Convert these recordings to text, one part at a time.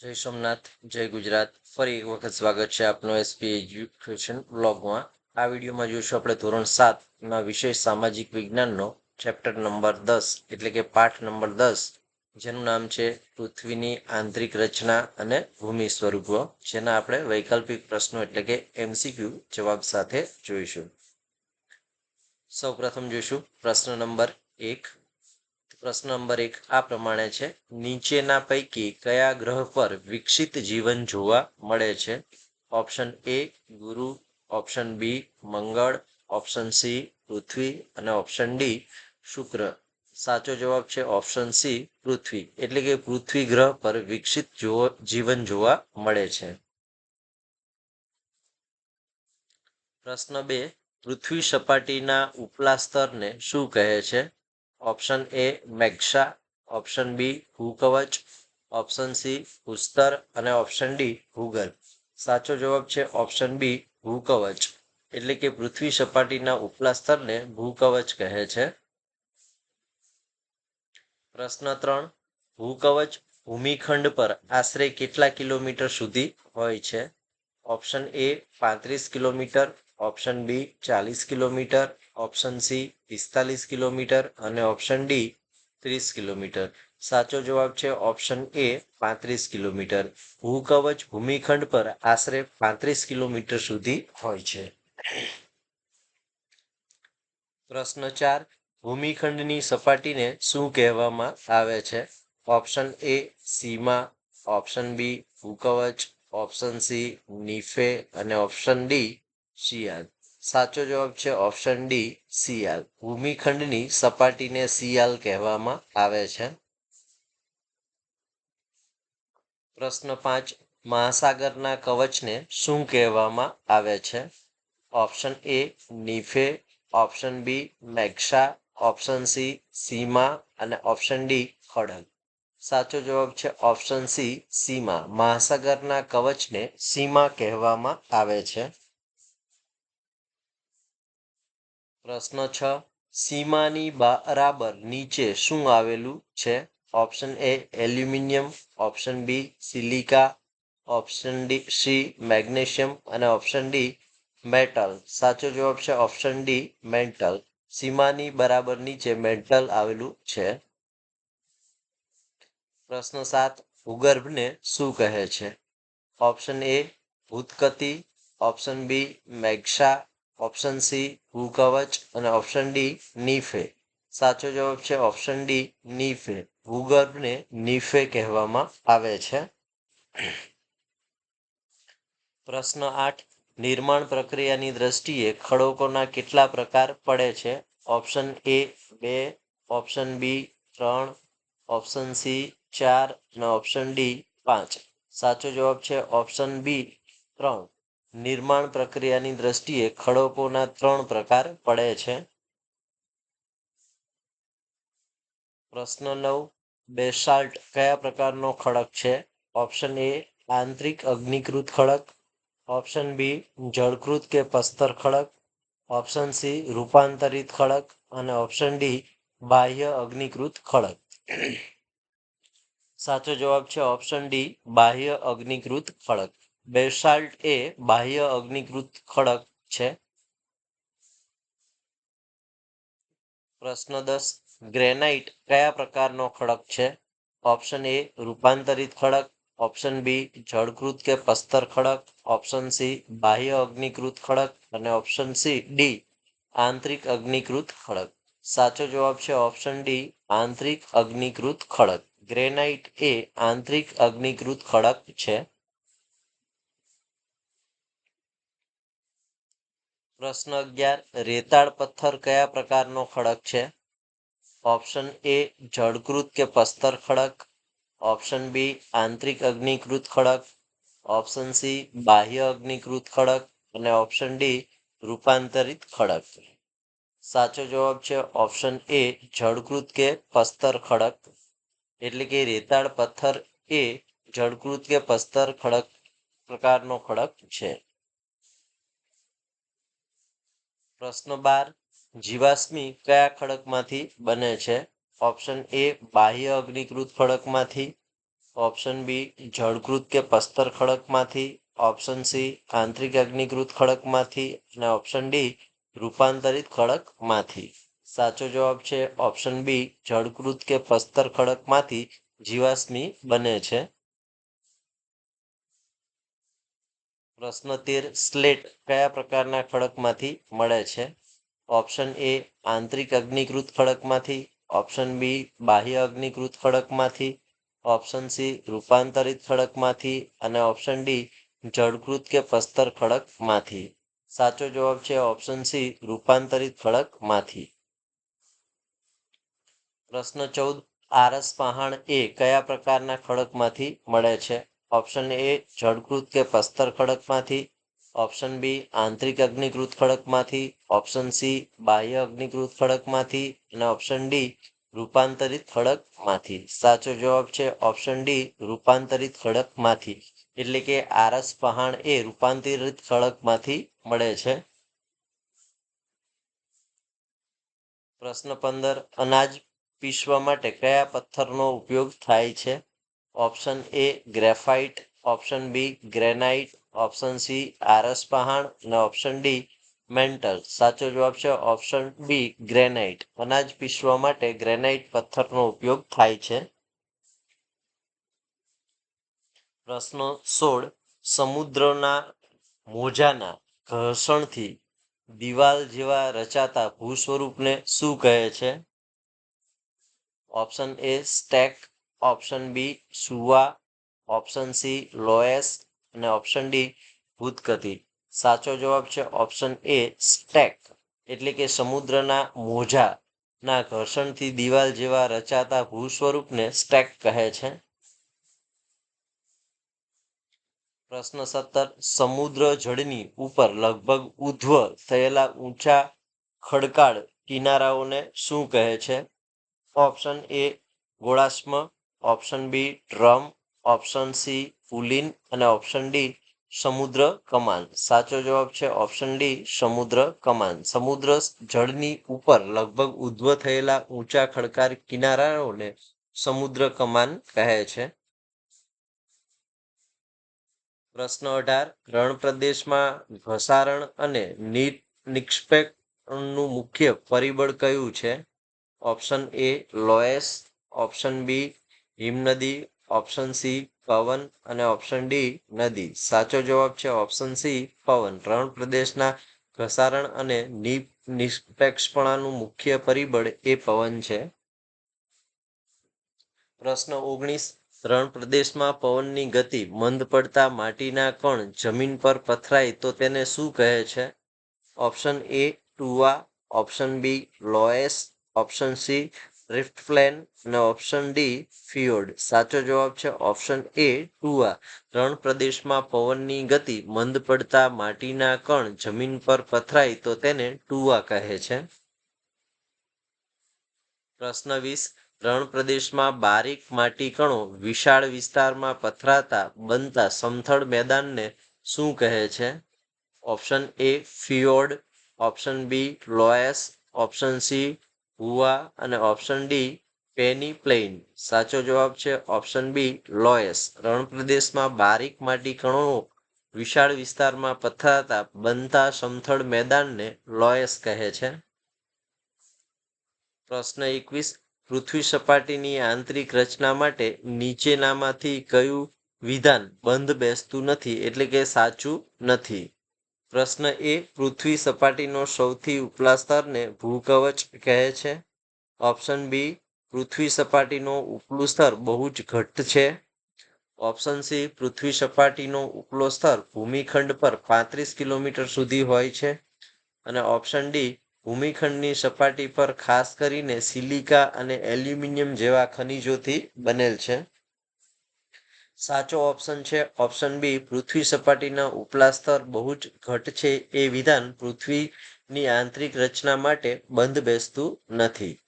જય સોમનાથ, જય ગુજરાત. ફરી એક વખત સ્વાગત છે આપનું એસપી એજ્યુકેશન બ્લોગમાં આ વિડીયોમાં જોઈશું આપણે ધોરણ સાતના વિષય સામાજિક વિજ્ઞાનનો ચેપ્ટર નંબર દસ, એટલે કે પાઠ નંબર દસ, જેનું નામ છે પૃથ્વીની આંતરિક રચના અને ભૂમિ સ્વરૂપો. જેના આપણે વૈકલ્પિક પ્રશ્નો એટલે કે એમસીક્યુ જવાબ સાથે જોઈશું. સૌ પ્રથમ જોઈશું પ્રશ્ન નંબર એક. પ્રશ્ન નંબર એક આ પ્રમાણે છે. નીચેના પૈકી કયા ગ્રહ પર વિકસિત જીવન જોવા મળે છે? ઓપ્શન એ ગુરુ, ઓપ્શન બી મંગળ, ઓપ્શન સી પૃથ્વી અને ઓપ્શન ડી શુક્ર. સાચો જવાબ છે ઓપ્શન સી પૃથ્વી. એટલે કે પૃથ્વી ગ્રહ પર વિકસિત જોવા જીવન જોવા મળે છે. પ્રશ્ન બે, પૃથ્વી સપાટીના ઉપલા સ્તરને શું કહે છે? ઓપ્શન એ મેક્ષા ઓપ્શન બી ભૂકવચ ઓપ્શન સી ભૂસ્તર અને ઓપ્શન ડી ભૂગર્ભ સાચો જવાબ છે ઓપ્શન બી ભૂકવચ એટલે કે પૃથ્વી સપાટીના ઉપલા સ્તરને ભૂકવચ કહે છે. પ્રશ્ન ત્રણ ભૂકવચ ભૂમિખંડ પર આશરે કેટલા કિલોમીટર સુધી હોય છે? ઓપ્શન એ પાંત્રીસ કિલોમીટર. ઓપ્શન બી ચાલીસ કિલોમીટર. ઓપ્શન સી પિસ્તાલીસ કિલોમીટર અને ઓપ્શન ડી ત્રીસ કિલોમીટર. સાચો જવાબ છે ઓપ્શન એ પાંત્રીસ કિલોમીટર. ભૂકવચ ભૂમિખંડ પર આશરે પાંત્રીસ કિલોમીટર સુધી હોય છે. પ્રશ્ન ચાર, ભૂમિખંડની સપાટીને શું કહેવામાં આવે છે? Option A sima, option B ભૂકવચ, option C Neef અને ઓપ્શન ડી શિયાલ સાચો જવાબ છે ઓપ્શન ડી સિયાલ ભૂમિખંડની સપાટીને સિયાલ કહેવામાં આવે છે. પ્રશ્ન પાંચ, મહાસાગરના કવચને શું કહેવામાં આવે છે? Option A નિફે. ઓપ્શન બી મેક્ષા ઓપ્શન સી સીમા. અને ઓપ્શન ડી ખડગ. સાચો જવાબ છે ઓપ્શન સી સીમા. મહાસાગરના કવચને સીમા કહેવામાં આવે છે. પ્રશ્ન છ. સીમાની બરાબર નીચે શું આવેલું છે? Option A aluminium, option B silica, option D C magnesium અને ઓપ્શન ડી મેટલ. સાચો જવાબ છે ઓપ્શન ડી મેન્ટલ સીમાની બરાબર નીચે મેન્ટલ આવેલું છે. પ્રશ્ન સાત. ભૂગર્ભને શું કહે છે? ઓપ્શન એ ભૂતકતી, ઓપ્શન બી મેક્ષા ઓપ્શન સી ભૂકવચ અને ઓપ્શન ડી નીફે સાચો જવાબ છે ઓપ્શન ડી નીફે ભૂગર્ભને નીફે કહેવામાં આવે છે. પ્રશ્ન આઠ, નિર્માણ પ્રક્રિયાની દ્રષ્ટિએ ખડકોના કેટલા પ્રકાર પડે છે? ઓપ્શન એ બે. ઓપ્શન બી ત્રણ. ઓપ્શન સી ચાર. અને ઓપ્શન ડી પાંચ. સાચો જવાબ છે ઓપ્શન બી ત્રણ. નિર્માણ પ્રક્રિયાની દ્રષ્ટિએ ખડકોના ત્રણ પ્રકાર પડે છે. પ્રશ્ન નવ, બેસાલ્ટ કયા પ્રકારનો ખડક છે? ઓપ્શન એ, આંતરિક અગ્નિકૃત ખડક. ઓપ્શન બી, જળકૃત કે પસ્તર ખડક. ઓપ્શન સી, રૂપાંતરિત ખડક. અને ઓપ્શન ડી, બાહ્ય અગ્નિકૃત ખડક. સાચો જવાબ છે ઓપ્શન ડી, બાહ્ય અગ્નિકૃત ખડક. બેસાલ્ટ એ બાહ્ય અગ્નિકૃત ખડક છે. પ્રશ્ન દસ, ગ્રેનાઇટ કયા પ્રકારનો ખડક છે? ઓપ્શન એ રૂપાંતરિત ખડક, ઓપ્શન બી જળકૃત કે પસ્તર ખડક, ઓપ્શન સી બાહ્ય અગ્નિકૃત ખડક અને ઓપ્શન સી ડી આંતરિક અગ્નિકૃત ખડક. સાચો જવાબ છે ઓપ્શન ડી આંતરિક અગ્નિકૃત ખડક. ગ્રેનાઇટ એ આંતરિક અગ્નિકૃત ખડક છે. પ્રશ્ન અગિયાર, રેતાળ પથ્થર કયા પ્રકારનો ખડક છે? ઓપ્શન એ, જળકૃત કે પસ્તર ખડક. ઓપ્શન બી, આંતરિક અગ્નિકૃત ખડક. ઓપ્શન સી, બાહ્ય અગ્નિકૃત ખડક. અને ઓપ્શન ડી, રૂપાંતરિત ખડક. સાચો જવાબ છે ઓપ્શન એ, જળકૃત કે પસ્તર ખડક. એટલે કે રેતાળ પથ્થર એ જળકૃત કે પસ્તર ખડક પ્રકારનો ખડક છે. પ્રશ્ન બાર, જીવાશ્મી કયા ખડકમાંથી બને છે? ઓપ્શન એ, બાહ્ય અગ્નિકૃત ખડકમાંથી. ઓપ્શન બી, જળકૃત કે પસ્તર ખડકમાંથી. ઓપ્શન સી, આંતરિક અગ્નિકૃત ખડકમાંથી. અને ઓપ્શન ડી, રૂપાંતરિત ખડકમાંથી. સાચો જવાબ છે ઓપ્શન બી, જળકૃત કે પસ્તર ખડકમાંથી જીવાશ્મી બને છે. પ્રશ્ન તેર સ્લેટ કયા પ્રકારના ખડકમાંથી મળે છે? ઓપ્શન એ આંતરિક અગ્નિકૃત ખડકમાંથી, ઓપ્શન બી બાહ્ય અગ્નિકૃત ખડકમાંથી, ઓપ્શન સી રૂપાંતરિત ખડકમાંથી અને ઓપ્શન ડી જળકૃત કે પસ્તર ખડકમાંથી. સાચો જવાબ છે ઓપ્શન સી રૂપાંતરિત ખડકમાંથી. પ્રશ્ન ચૌદ, આરસ પહાણ એ કયા પ્રકારના ખડકમાંથી મળે છે? ઓપ્શન એ જળકૃત કે પસ્તર ખડકમાંથી ઓપ્શન બી આંતરિક અગ્નિકૃત ખડકમાંથી ઓપ્શન સી બાહ્ય અગ્નિકૃત ખડકમાંથી અને ઓપ્શન ડી રૂપાંતરિત ખડકમાંથી સાચો જવાબ છે ઓપ્શન ડી રૂપાંતરિત ખડકમાંથી એટલે કે આરસ પહાણ એ રૂપાંતરિત ખડકમાંથી મળે છે. પ્રશ્ન પંદર, અનાજ પીસવા માટે કયા પથ્થરનો ઉપયોગ થાય છે? Option A graphite, option B granite, option C આરસ પહાણ અને ઓપ્શન ડી મેન્ટલ. સાચો જવાબ છે ઓપ્શન બી ગ્રેનાઇટ. અનાજ પીસવા માટે ગ્રેનાઇટ પથ્થરનો ઉપયોગ થાય છે. પ્રશ્ન સોળ. સમુદ્રના મોજાના ઘર્ષણથી દિવાલ જેવા રચાતા ભૂ સ્વરૂપને શું કહે છે? Option A stack option B સુવા ઓપ્શન સી લોએસ અને ઓપ્શન ડી ભૂતગતિ. સાચો જવાબ છે ઓપ્શન એ સ્ટેક એટલે કે સમુદ્રના મોજાના ઘર્ષણથી દિવાલ જેવા રચાતા ભૂ સ્વરૂપને સ્ટેક કહે છે. પ્રશ્ન સત્તર, સમુદ્ર જળની ઉપર લગભગ ઉધ્વ થયેલા ઊંચા ખડકાળ કિનારાઓને શું કહે છે? Option A ગોળાશ્મ. Option B drum option C Pulin અને ઓપ્શન ડી સમુદ્ર કમાન સાચો જવાબ છે ઓપ્શન ડી સમુદ્ર કમાન સમુદ્ર જળની ઉપર લગભગ ઉદ્ભવ થયેલા ઊંચા ખડકાર કિનારાઓને સમુદ્ર કમાન કહે છે. પ્રશ્ન અઢાર. રણ પ્રદેશમાં ઘસારણ અને નિક્ષેપણનું મુખ્ય પરિબળ કયું છે? Option A loess option B હિમનદી option C પવન અને ઓપ્શન ડી નદી. સાચો જવાબ છે ઓપ્શન સી પવન. રણ પ્રદેશના ઘસારણ અને નિષ્પક્ષપણાનું મુખ્ય પરિબળ એ પવન છે. પ્રશ્ન ઓગણીસ. રણ પ્રદેશમાં પવનની ગતિ મંદ પડતા માટીના કણ જમીન પર પથરાય તો તેને શું કહે છે? Option A Tuva. Option B loess. Option C rift plain અને ઓપ્શન ડી ફિયોર્ડ સાચો જવાબ છે ઓપ્શન એ ટુઆ રણ પ્રદેશમાં પવનની ગતિ મંદ પડતા માટીના કણ જમીન પર પથરાય તો તેને ટુઆ કહે છે. પ્રશ્ન વીસ રણ પ્રદેશમાં બારીક માટી કણો વિશાળ વિસ્તારમાં પથરાતા, બનતા સમથળ મેદાનને શું કહે છે? Option A fjord option B loess option C હુવા અને ઓપ્શન ડી, પેની પ્લેન. સાચો જવાબ છે ઓપ્શન બી, લોયસ. રણ પ્રદેશમાં બારીક માટી કણો વિશાળ વિસ્તારમાં પથરાતા બનતા સમથળ મેદાનને લોયસ કહે છે. પ્રશ્ન એકવીસ, પૃથ્વી સપાટીની આંતરિક રચના માટે નીચેનામાંથી કયું વિધાન બંધ બેસતું નથી એટલે કે સાચું નથી? પ્રશ્ન એ, પૃથ્વી સપાટીનો સૌથી ઉપલા સ્તરને ભૂકવચ કહે છે? ઓપ્શન બી, પૃથ્વી સપાટીનો ઉપલું સ્તર બહુ જ ઘટ્ટ છે. ઓપ્શન સી, પૃથ્વી સપાટીનો ઉપલો સ્તર ભૂમિખંડ પર પાંત્રીસ કિલોમીટર સુધી હોય છે. અને ઓપ્શન ડી, ભૂમિખંડની સપાટી પર ખાસ કરીને સિલિકા અને એલ્યુમિનિયમ જેવા ખનિજોથી બનેલ છે. સાચો ઓપ્શન છે. ઓપ્શન બી પૃથ્વી સપાટીના ઉપલા સ્તર બહુ જ ઘટ છે. એ વિધાન પૃથ્વીની આંતરિક રચના માટે બંધ બેસતું નથી.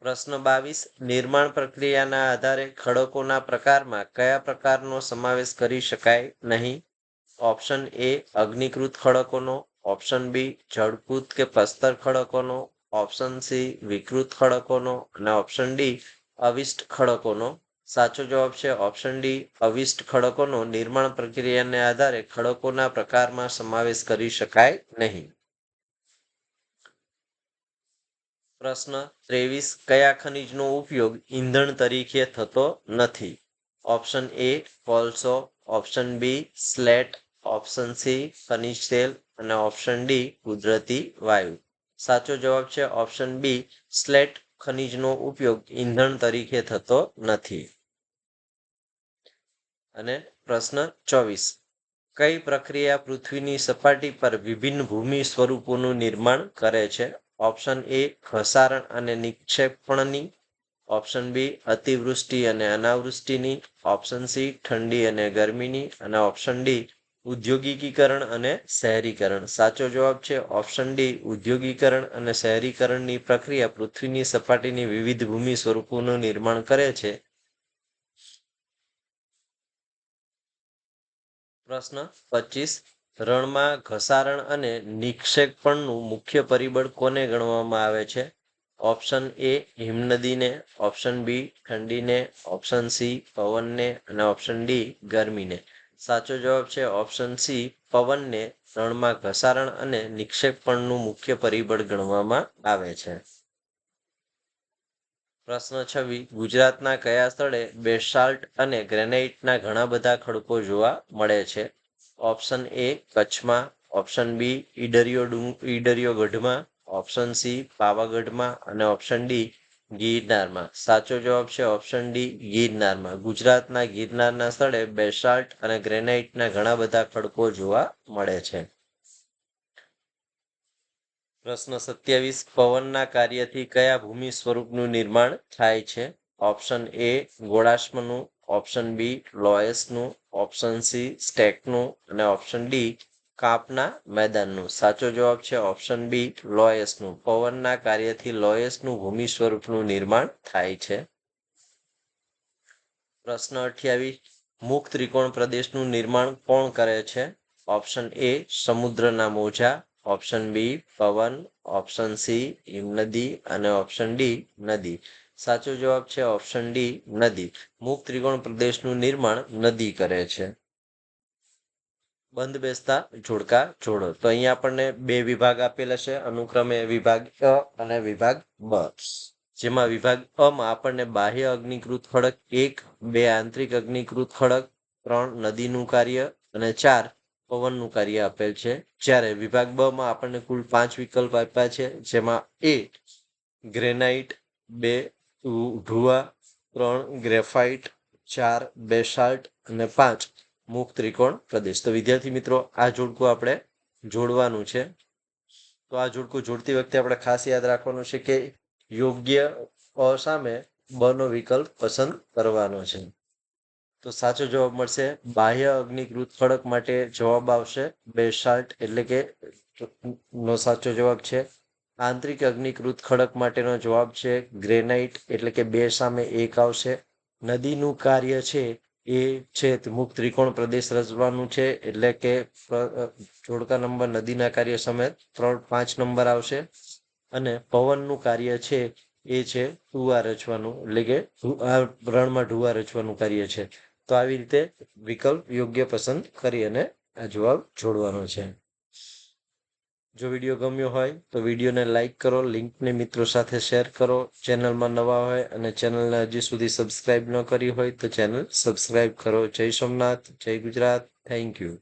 પ્રશ્ન બાવીસ, નિર્માણ પ્રક્રિયાના આધારે ખડકોના પ્રકારમાં કયા પ્રકારનો સમાવેશ કરી શકાય નહીં? Option A અગ્નિકૃત ખડકોનો. ઓપ્શન બી જળકૂત કે પસ્તર ખડકોનો. ઓપ્શન સી વિકૃત ખડકોનો. અને ઓપ્શન ડી અવિષ્ટ ખડકોનો. સાચો જવાબ છે ઓપ્શન ડી અવિષ્ટ ખડકોનો નિર્માણ પ્રક્રિયાને આધારે ખડકોના પ્રકારમાં સમાવેશ કરી શકાય નહીં. પ્રશ્ન ત્રેવીસ. કયા ખનિજનો ઉપયોગ ઈંધણ તરીકે થતો નથી? ઓપ્શન એ કોલસો. Option B slate. Option C ખનિજ તેલ. અને ઓપ્શન ડી કુદરતી વાયુ. સાચો જવાબ છે ઓપ્શન બી સ્લેટ. ખનિજનો ઉપયોગ ઈંધણ તરીકે થતો નથી. અને પ્રશ્ન ચોવીસ. કઈ પ્રક્રિયા પૃથ્વીની સપાટી પર વિભિન્ન ભૂમિ સ્વરૂપોનું નિર્માણ કરે છે? ઓપ્શન એ, ઘસારણ અને નિક્ષેપણની. ઓપ્શન બી, અતિવૃષ્ટિ અને અનાવૃષ્ટિની. ઓપ્શન સી, ઠંડી અને ગરમીની. અને ઓપ્શન ડી ઉદ્યોગિકીકરણ અને શહેરીકરણ. સાચો જવાબ છે ઓપ્શન ડી, ઉદ્યોગીકરણ અને શહેરીકરણની પ્રક્રિયા પૃથ્વીની સપાટીની વિવિધ ભૂમિ સ્વરૂપોનું નિર્માણ કરે છે. પ્રશ્ન પચીસ, રણમાં ઘસારણ અને નિક્ષેપણનું મુખ્ય પરિબળ કોને ગણવામાં આવે છે? ઓપ્શન એ, હિમનદીને, ઓપ્શન બી, ઠંડીને, ઓપ્શન સી, પવનને અને ઓપ્શન ડી, ગરમીને. સાચો જવાબ છે ઓપ્શન સી પવનને રણમાં ઘસારણ અને નિક્ષેપણનું મુખ્ય પરિબળ ગણવામાં આવે છે. પ્રશ્ન છવ્વી ગુજરાતના કયા સ્થળે બેસાલ્ટ અને ગ્રેનાઇટના ઘણા બધા ખડકો જોવા મળે છે? ઓપ્શન એ કચ્છમાં ઓપ્શન બી ઈડરિયો ઈડરિયો ગઢમાં ઓપ્શન સી પાવાગઢમાં અને ઓપ્શન ડી ગિરનારમાં. સાચો જવાબ છે ઓપ્શન ડી ગિરનારમાં. ગુજરાતના ગિરનારના સ્થળે બેસાલ્ટ અને ગ્રેનાઇટના ઘણા બધા ખડકો જોવા મળે છે. પ્રશ્ન સત્યાવીસ, પવનના કાર્યથી કયા ભૂમિ સ્વરૂપનું નિર્માણ થાય છે? ઓપ્શન એ ગોળાશ્મનું ઓપ્શન બી લોયસનું ઓપ્શન સી સ્ટેકનું અને ઓપ્શન ડી કાપના મેદાનનું સાચો જવાબ છે ઓપ્શન બી લોયસનું. પવનના કાર્યથી લોયસનું ભૂમિ સ્વરૂપનું નિર્માણ થાય છે. પ્રશ્ન અઠ્યાવીસ, મુખ ત્રિકોણ પ્રદેશનું નિર્માણ કોણ કરે છે? ઓપ્શન એ સમુદ્રના મોજા. ઓપ્શન બી પવન. ઓપ્શન સી હિમનદી. અને ઓપ્શન ડી નદી. સાચો જવાબ છે ઓપ્શન ડી નદી. મુખ ત્રિકોણ પ્રદેશનું નિર્માણ નદી કરે છે. બંધ બેસતા જોડકા જોડો તો અહીંયા આપણને બે વિભાગ આપેલા છે અનુક્રમે વિભાગ અ અને વિભાગ બ. જેમાં વિભાગ અ માં આપણને બાહ્ય અગ્નિકૃત ખડક એક, બે આંતરિક અગ્નિકૃત ખડક, ત્રણ નદીનું કાર્ય અને ચાર પવનનું કાર્ય આપેલ છે. જ્યારે વિભાગ બ માં આપણને કુલ પાંચ વિકલ્પ આપ્યા છે. જેમાં એ ગ્રેનાઇટ, બે ભુવા ત્રણ ગ્રેફાઇટ, ચાર બેસાલ્ટ અને પાંચ મુખ ત્રિકોણ પ્રદેશ. તો વિદ્યાર્થી મિત્રો, આ જોડકું આપણે જોડવાનું છે. તો આ જોડકું જોડતી વખતે આપણે ખાસ યાદ રાખવાનું છે કે યોગ્ય અ સામે બ નો વિકલ્પ પસંદ કરવાનો છે. તો સાચો જવાબ મળશે, બાહ્ય અગ્નિકૃત ખડક માટે જવાબ આવશે બેસાલ્ટ, એટલે કે નો સાચો જવાબ છે. આંતરિક અગ્નિકૃત ખડક માટેનો જવાબ છે ગ્રેનાઇટ, એટલે કે બે સામે એક આવશે. નદીનું કાર્ય છે એ છે મુખ ત્રિકોણ પ્રદેશ રચવાનું છે, એટલે કે જોડકા નંબર, નદીના કાર્ય સમેત ત્રણ, પાંચ નંબર આવશે. અને પવનનું કાર્ય છે એ છે ઢુવા રચવાનું, એટલે કે આ રણમાં ઢુવા રચવાનું કાર્ય છે. તો આવી રીતે વિકલ્પ યોગ્ય પસંદ કરી અને આ જવાબ જોડવાનો છે. જો વીડિયો ગમ્યો હોય તો વિડીયોને લાઇક કરો, લિંકને મિત્રો સાથે શેર કરો. ચેનલમાં નવા હોય અને ચેનલને હજી સુધી સબસ્ક્રાઇબ ન કરી હોય તો ચેનલ સબસ્ક્રાઇબ કરો. જય સોમનાથ, જય ગુજરાત. Thank you.